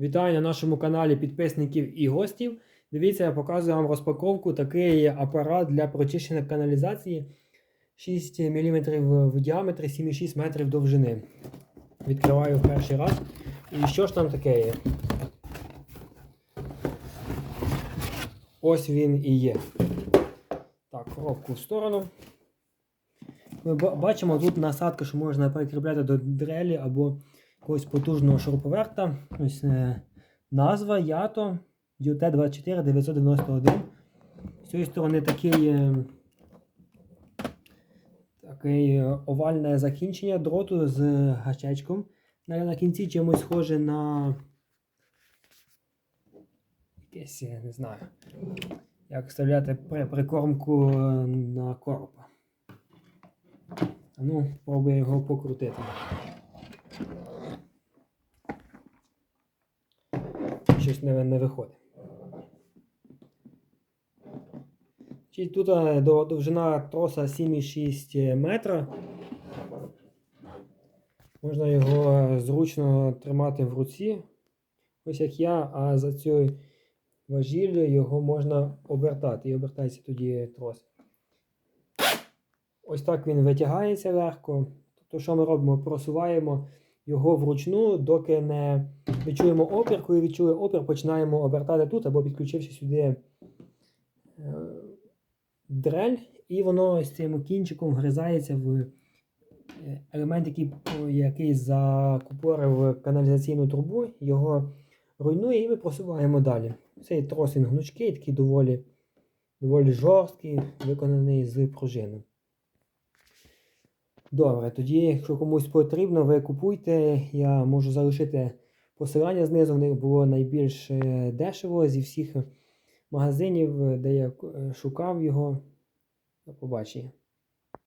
Вітаю на нашому каналі підписників і гостів. Дивіться, я показую вам розпаковку. Такий апарат для прочищення каналізації 6 мм в діаметрі, 7,6 метрів довжини. Відкриваю в перший раз. І що ж там таке є? Ось він і є. Так, коробку в сторону. Ми бачимо тут насадка, що можна прикріпляти до дрелі або якогось потужного шуруповерта. Ось е, назва ято UT24 991. З цієї сторони такий, е, такий е, овальне закінчення дроту з гачечком. На, на кінці чимось схоже на якесь, я не знаю, як вставляти при, прикормку е, на коропа. Ну, пробую його покрутити. Щось не, не виходить. Тут е, довжина троса 7,6 метра. Можна його е, зручно тримати в руці, ось як я, а за цю важіль його можна обертати. І обертається тоді трос. Ось так він витягається легко. Тобто, що ми робимо? Просуваємо його вручну, доки не відчуємо опір. Коли відчули опір, починаємо обертати тут або підключивши сюди е, дрель, і воно з цим кінчиком вгризається в е, елемент, який, який закупорив каналізаційну трубу, його руйнує, і ми просуваємо далі. Цей трос він гнучкий, такий доволі, доволі жорсткий, виконаний з пружини. Добре, тоді, якщо комусь потрібно, ви купуйте. Я можу залишити посилання знизу. В них було найбільш е, дешево зі всіх магазинів, де я е, шукав його. До побачення.